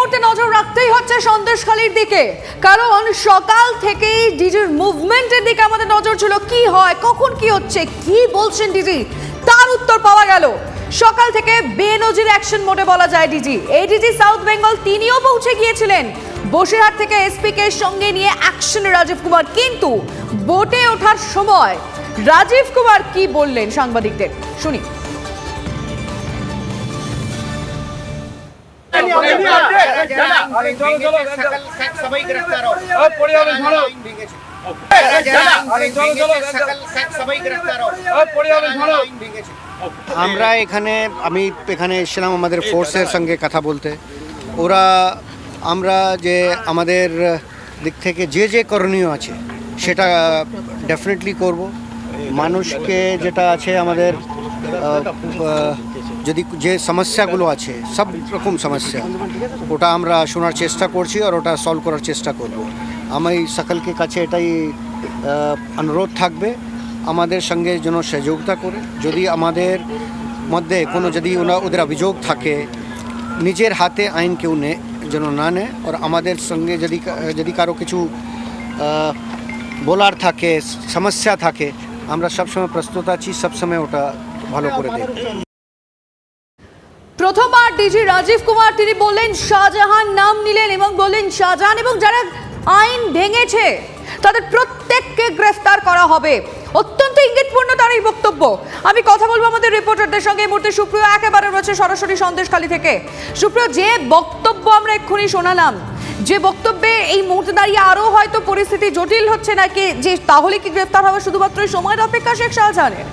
মুহূর্তে নজর রাখতেই হচ্ছে সন্দেশখালির দিকে। কারণ সকাল থেকেই ডিজির মুভমেন্টের দিকে আমাদের নজর ছিল। কি হয়, কখন কি হচ্ছে, কি বলছেন ডিজি? তার উত্তর পাওয়া গেল। সকাল থেকে বেনজির অ্যাকশন মোডে বলা যায় ডিজি। এই ডিজি সাউথ বেঙ্গল তিনিও পৌঁছে গিয়েছিলেন। বসিরহাট থেকে এসপি কে সঙ্গে নিয়ে অ্যাকশন রাজীব কুমার। কিন্তু বোটে ওঠার সময় রাজীব কুমার কি বললেন সাংবাদিকদের? শুনি। আমরা এখানে আমি এখানে এসেছিলাম আমাদের ফোর্সের সঙ্গে কথা বলতে। ওরা আমরা যে আমাদের দিক থেকে যে যে করণীয় আছে সেটা ডেফিনেটলি করব। মানুষকে যেটা আছে আমাদের যদি যে সমস্যাগুলো আছে, সব রকম সমস্যা, ওটা আমরা শোনার চেষ্টা করছি আর ওটা সলভ করার চেষ্টা করব। আমি সকলকে কাছে এটাই অনুরোধ থাকবে, আমাদের সঙ্গে যেন সহযোগিতা করে। যদি আমাদের মধ্যে কোনো যদি ওনা ওদের অভিযোগ থাকে, নিজের হাতে আইন কেউ নে যেন না নেয় আর আমাদের সঙ্গে যদি যদি কারও কিছু বলার থাকে, সমস্যা থাকে, আমরা সবসময় প্রস্তুত আছি, সবসময় ওটা ভালো করে প্রথমবার ডিজি রাজীব কুমার তিনি বললেন, শাহজাহান নাম নিলেন এবং বললেন, শাহজাহান এবং যারা আইন ভেঙেছে, তাদের প্রত্যেককে গ্রেফতার করা হবে। অত্যন্ত ইঙ্গিতপূর্ণ তার এই বক্তব্য। আমি কথা বলব আমাদের রিপোর্টারদের সঙ্গে। এই মুহূর্তে সুপ্রিয় একেবারে রয়েছে সরাসরি সন্দেশখালী থেকে। সুপ্রিয়, যে বক্তব্য আমরা এক্ষুনি শোনালাম, যে বক্তব্যে এই মুহূর্তে দাঁড়িয়ে আরও হয়তো পরিস্থিতি জটিল হচ্ছে নাকি, যে তাহলে কি গ্রেফতার হবে? শুধুমাত্র সময়ের অপেক্ষা শেখ শাহজাহানের?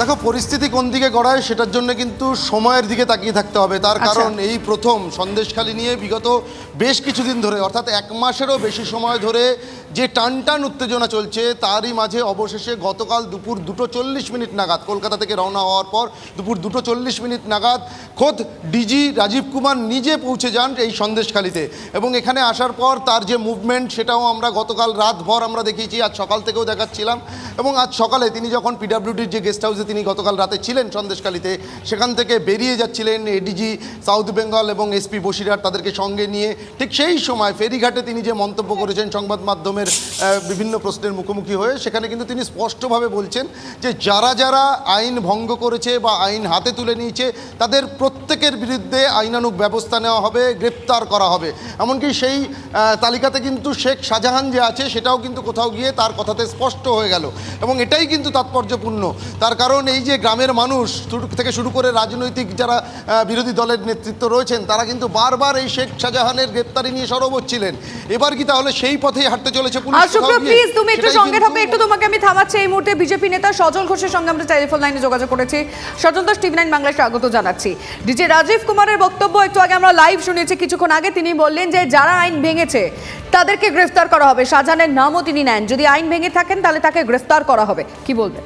দেখো পরিস্থিতি কোন দিকে গড়ায় সেটার জন্য কিন্তু সময়ের দিকে তাকিয়ে থাকতে হবে। তার আচ্ছা। কারণ এই প্রথম সন্দেশখালি নিয়ে বিগত বেশ কিছুদিন ধরে অর্থাৎ এক মাসেরও বেশি সময় ধরে যে টান টান উত্তেজনা চলছে তারই মাঝে অবশেষে গতকাল দুপুর দুটো চল্লিশ মিনিট নাগাদ কলকাতা থেকে রওনা হওয়ার পর দুপুর দুটো চল্লিশ মিনিট নাগাদ খোদ ডিজি রাজীব কুমার নিজে পৌঁছে যান এই সন্দেশখালিতে। এবং এখানে আসার পর তার যে মুভমেন্ট সেটাও আমরা গতকাল রাতভর আমরা দেখিয়েছি আজ সকাল থেকেও দেখাচ্ছিলাম। এবং আজ সকালে তিনি যখন পিডাব্লিউডির যে গেস্ট হাউসে তিনি গতকাল রাতে ছিলেন সন্দেশকালীতে সেখান থেকে বেরিয়ে যাচ্ছিলেন এডিজি সাউথ বেঙ্গল এবং এসপি বসিরহাট তাদেরকে সঙ্গে নিয়ে। ঠিক সেই সময় ফেরিঘাটে তিনি যে মন্তব্য করেছেন সংবাদ মাধ্যমের বিভিন্ন প্রশ্নের মুখোমুখি হয়ে, সেখানে কিন্তু তিনি স্পষ্টভাবে বলছেন যে যারা যারা আইন ভঙ্গ করেছে বা আইন হাতে তুলে নিয়েছে, তাদের প্রত্যেকের বিরুদ্ধে আইনানুগ ব্যবস্থা নেওয়া হবে, গ্রেপ্তার করা হবে। এমনকি সেই তালিকাতে কিন্তু শেখ শাহজাহান যে আছে, সেটাও কিন্তু কোথাও গিয়ে তার কথাতে স্পষ্ট হয়ে গেল। এবং এটাই কিন্তু তাৎপর্যপূর্ণ। তার কারণ এই যে গ্রামের মানুষ থেকে শুরু করে রাজনৈতিক যারা বিরোধী দলের নেতৃত্ব রয়েছেন তারা কিন্তু বারবার এই শেখ শাহজাহানের গ্রেপ্তারি নিয়ে সরব হচ্ছিলেন। এবার কি তাহলে সেই পথেই হাঁটতে চলেছে পুলিশ? প্লিজ তুমি একটু সঙ্গে একটু তোমাকে আমি থামাচ্ছি। এই মুহূর্তে বিজেপি নেতা সজল ঘোষের সঙ্গে আমরা টেলিফোন লাইনে যোগাযোগ করেছি। সজল দাস টিভি নাইন বাংলায় স্বাগত জানাচ্ছি। ডিজে রাজীব কুমারের বক্তব্য একটু আগে আমরা লাইভ শুনেছি কিছুক্ষণ আগে তিনি বললেন যে যারা আইন ভেঙেছে তাদেরকে গ্রেফতার করা হবে। শাহজাহানের নামও তিনি নেন। যদি আইন ভেঙে থাকেন তাহলে তাকে গ্রেফতার করা হবে। কি বলবেন?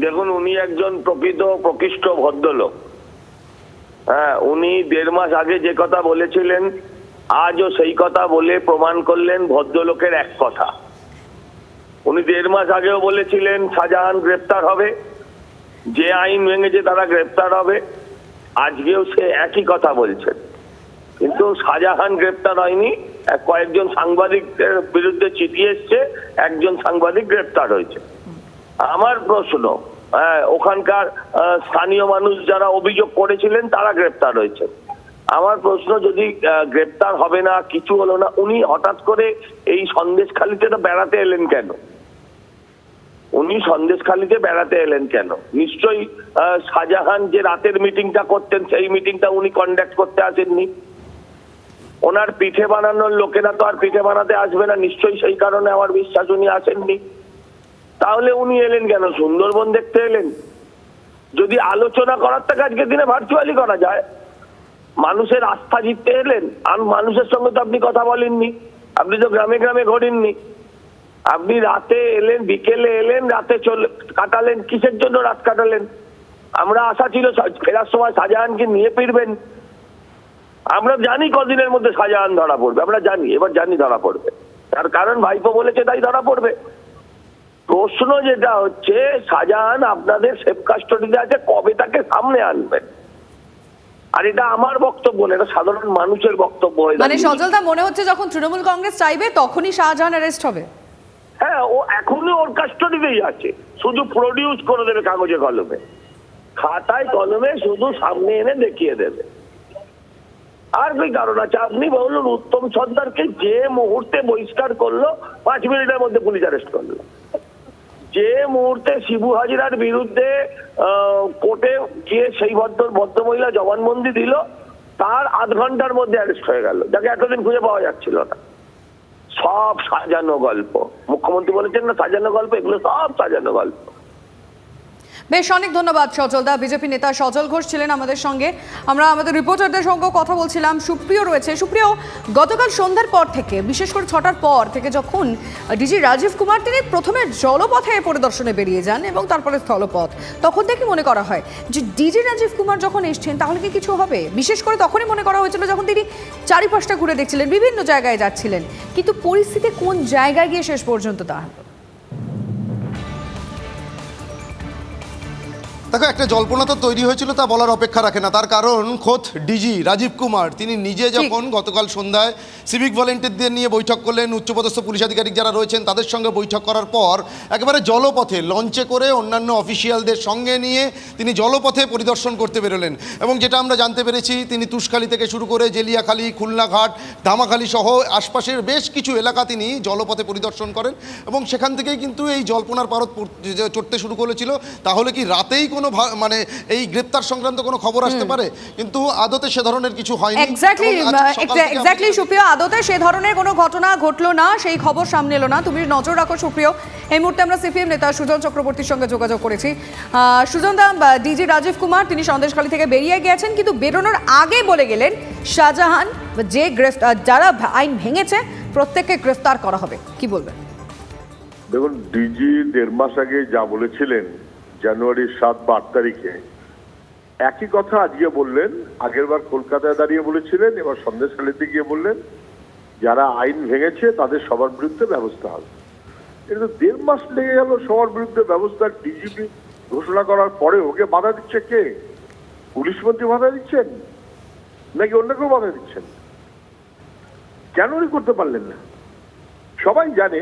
দেখুন, উনি একজন প্রকৃত, প্রকৃষ্ট ভদ্রলোক। হ্যাঁ উনি দেড় মাস আগে যে কথা বলেছিলেন, আজও সেই কথা বলে প্রমাণ করলেন ভদ্রলোকের এক কথা। উনি দেড় মাস আগেও বলেছিলেন, শাহজাহান গ্রেপ্তার হবে। যে আইন ভেঙেছে তারা গ্রেপ্তার হবে। আজকেও সে একই কথা বলছেন। কিন্তু শাহজাহান গ্রেপ্তার হয়নি। কয়েকজন সাংবাদিকদের বিরুদ্ধে চিঠি এসছে, একজন সাংবাদিক গ্রেপ্তার হয়েছে। আমার প্রশ্ন হ্যাঁ, ওখানকার স্থানীয় মানুষ যারা অভিযোগ করেছিলেন তারা গ্রেপ্তার হয়েছে আমার প্রশ্ন যদি গ্রেপ্তার হবে না কিছু হলো না উনি হঠাৎ করে এই সন্দেশখালিতে বেড়াতে এলেন কেন? উনি সন্দেশখালিতে বেড়াতে এলেন কেন? নিশ্চয়ই শাহজাহান যে রাতের মিটিংটা করতেন সেই মিটিংটা উনি কন্ডাক্ট করতে আসেননি। ওনার পিঠে বানানোর লোকেরা তো আর পিঠে বানাতে আসবে না নিশ্চয়ই সেই কারণে আমার বিশ্বাস উনি আসেননি। তাহলে উনি এলেন কেন? সুন্দরবন দেখতে এলেন? যদি আলোচনা করার থেকে আজকের দিনে ভার্চুয়ালি করা যায়। মানুষের আস্থা জিততে এলেন। আর মানুষের সঙ্গে তো আপনি কথা বলেননি। আপনি তো গ্রামে গ্রামে ঘোরেননি। আপনি রাতে এলেন, বিকেলে এলেন, রাতে চলে, কাটালেন। কিসের জন্য রাত কাটালেন? আমরা আশা ছিল ফেরার সময় শাহজাহানকে নিয়ে ফিরবেন। আমরা জানি কদিনের মধ্যে শাহজাহান ধরা পড়বে। আমরা জানি, এবার জানি ধরা পড়বে। তার কারণ ভাইপো বলেছে তাই ধরা পড়বে। প্রশ্ন যেটা হচ্ছে শাহজাহান আপনাদের সেফ কাস্টডিতে আছে কবে তাকে সামনে আনবেন আর এটা আমার বক্তব্য না এটা সাধারণ মানুষের বক্তব্য মানে সজলদা মনে হচ্ছে যখন তৃণমূল কংগ্রেস চাইবে তখনই শাহজাহান অ্যারেস্ট হবে। হ্যাঁ ও এখনই ওর কাস্টডিতেই আছে। শুধু প্রডিউস করে দেবে কাগজে কলমে। খাতায় কলমে শুধু সামনে এনে দেখিয়ে দেবে। আর কি কারণ আছে? আপনি বলুন উত্তম সর্দারকে যে মুহূর্তে বহিষ্কার করল পাঁচ মিনিটের মধ্যে পুলিশ অ্যারেস্ট করল। যে মুহূর্তে শিবু হাজিরার বিরুদ্ধে কোর্টে গিয়ে সেই ভদ্র ভদ্রমহিলা জবানবন্দি দিল, তার আধ ঘণ্টার মধ্যে অ্যারেস্ট হয়ে গেল। যাকে এতদিন খুঁজে পাওয়া যাচ্ছিল না। সব সাজানো গল্প। মুখ্যমন্ত্রী বলেছেন না, সাজানো গল্প, এগুলো সব সাজানো গল্প। বেশ, অনেক ধন্যবাদ সজলদা বিজেপি নেতা সজল ঘোষ ছিলেন আমাদের সঙ্গে। আমরা আমাদের রিপোর্টারদের সঙ্গে কথা বলছিলাম। সুপ্রিয় রয়েছে। সুপ্রিয়, গতকাল সন্ধ্যার পর থেকে, বিশেষ করে ছটার পর থেকে যখন ডিজি রাজীব কুমার তিনি প্রথমে জলপথে পরিদর্শনে বেরিয়ে যান এবং তারপরে স্থলপথ, তখন থেকে মনে করা হয় যে ডিজি রাজীব কুমার যখন এসছেন, তাহলে কি কিছু হবে? বিশেষ করে তখনই মনে করা হয়েছিল যখন তিনি চারিপাশটা ঘুরে দেখছিলেন, বিভিন্ন জায়গায় যাচ্ছিলেন। কিন্তু পরিস্থিতি কোন জায়গায় গিয়ে শেষ পর্যন্ত তা দেখো একটা জল্পনা তো তৈরি হয়েছিল তা বলার অপেক্ষা রাখে না। তার কারণ খোদ ডিজি রাজীব কুমার। তিনি নিজে যখন গতকাল সন্ধ্যায় সিভিক ভলেন্টিয়ারদের নিয়ে বৈঠক করলেন উচ্চপদস্থ পুলিশ আধিকারিক যারা রয়েছেন তাদের সঙ্গে বৈঠক করার পর একেবারে জলপথে লঞ্চে করে অন্যান্য অফিসিয়ালদের সঙ্গে নিয়ে তিনি জলপথে পরিদর্শন করতে বেরোলেন। এবং যেটা আমরা জানতে পেরেছি তিনি তুষখালী থেকে শুরু করে জেলিয়াখালী খুলনাঘাট ধামাখালী সহ আশপাশের বেশ কিছু এলাকা তিনি জলপথে পরিদর্শন করেন। এবং সেখান থেকেই কিন্তু এই জল্পনার পারত চড়তে শুরু করেছিল। তাহলে কি রাতেই কোনো ভা- মানে এই গ্রেপ্তার সংক্রান্ত কোনো খবর আসতে পারে? কিন্তু আদতে সে ধরনের কিছু হয়নি। এক্স্যাক্টলি এক্স্যাক্টলি সুপ্রিয় আদতে সে ধরনের কোনো ঘটনা ঘটলো না সেই খবর সামনে এলো না। তুমি নজর রাখো সুপ্রিয়। এই মুহূর্তে আমরা সিপিএম নেতা সুজন চক্রবর্তীর সঙ্গে যোগাযোগ করেছি। সুজন দা ডিজি রাজীব কুমার তিনি সন্দেশখালী থেকে বেরিয়ে গিয়েছেন কিন্তু বেরোনোর আগে বলে গেলেন শাহজাহান যে গ্রেফতার যারা আইন ভেঙেছে প্রত্যেককে গ্রেফতার করা হবে। কি বলবেন? দেখুন ডিজি দেড় মাস আগে যা বলেছিলেন জানুয়ারির সাত বা আট তারিখে। একই কথা আজকে বললেন, আগের বার কলকাতায় দাঁড়িয়ে বলেছিলেন, এবার সন্দেশখালীতে গিয়ে বললেন, যারা আইন ভেঙেছে তাদের সবার বিরুদ্ধে ব্যবস্থা হবে। কিন্তু দেড় মাস লেগে গেল সবার বিরুদ্ধে ব্যবস্থা ডিজিপি ঘোষণা করার পরে ওকে বাধা দিচ্ছে কে? পুলিশ মন্ত্রী বাধা দিচ্ছেন? নাকি অন্য কেউ বাধা দিচ্ছেন? কেন করতে পারলেন না? সবাই জানে,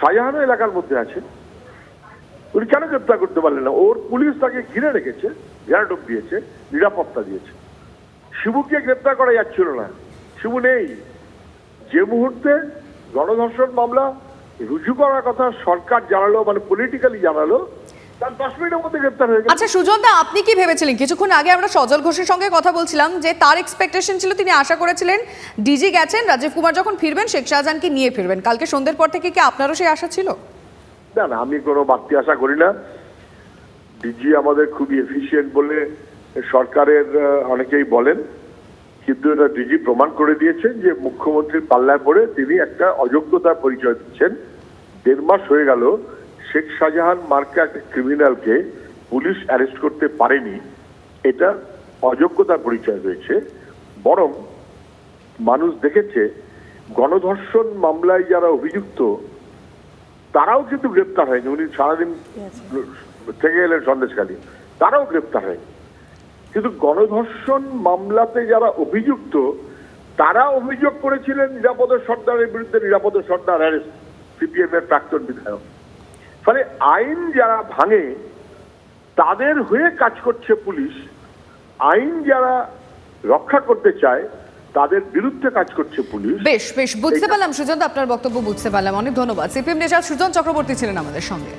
শাহজাহানও এলাকার মধ্যে আছে। উনি কেন গ্রেপ্তার করতে পারলেন না? ওর পুলিশ তাকে ঘিরে রেখেছে ঘেরাটোপ দিয়েছে, নিরাপত্তা দিয়েছে। শিবুকে গ্রেপ্তার করা যাচ্ছিল না। শিবু নেই। যে মুহূর্তে গণধর্ষণ মামলা রুজু করার কথা সরকার জানালো মানে পলিটিক্যালি জানালো আচ্ছা সুজন দা আপনি কি ভেবেছিলেন? কিছুক্ষণ আগে আমরা সজল ঘোষের সঙ্গে কথা বলছিলাম যে তার এক্সপেকটেশন ছিল, তিনি আশা করেছিলেন ডিজি গেছেন, রাজীব কুমার যখন ফিরবেন, শেখ শাহজাহানকে নিয়ে ফিরবেন। কালকে সন্ধ্যের পর থেকে কি আপনারও সেই আশা ছিল? না না, আমি কোনো বাড়তি আশা করি না। ডিজি আমাদের খুবই এফিসিয়েন্ট বলে সরকারের অনেকেই বলেন। কিন্তু এটা ডিজি প্রমাণ করে দিয়েছেন যে মুখ্যমন্ত্রীর পাল্লায় পড়ে তিনি একটা অযোগ্যতার পরিচয় দিচ্ছেন। দেড় মাস হয়ে গেল, শেখ শাহজাহান মার্কা একটা ক্রিমিনালকে পুলিশ অ্যারেস্ট করতে পারেনি। এটা অযোগ্যতার পরিচয় রয়েছে বরং মানুষ দেখেছে, গণধর্ষণ মামলায় যারা অভিযুক্ত তারাও কিন্তু গ্রেপ্তার হয়নি। উনি সারাদিন থেকে এলেন সন্দেশখালী। তারাও গ্রেপ্তার হয়নি। কিন্তু গণধর্ষণ মামলাতে যারা অভিযুক্ত তারা অভিযোগ করেছিলেন নিরাপদ সর্দারের বিরুদ্ধে নিরাপদ সর্দার অ্যারেস্ট সিপিএম এর প্রাক্তন বিধায়ক। ফলে আইন যারা ভাঙে তাদের হয়ে কাজ করছে পুলিশ। আইন যারা রক্ষা করতে চায় তাদের বিরুদ্ধে কাজ করছে পুলিশ। বেশ বেশ বুঝতে পারলাম সুজন আপনার বক্তব্য বুঝতে পারলাম। অনেক ধন্যবাদ। সিপিএম নেতা সুজন চক্রবর্তী ছিলেন আমাদের সঙ্গে।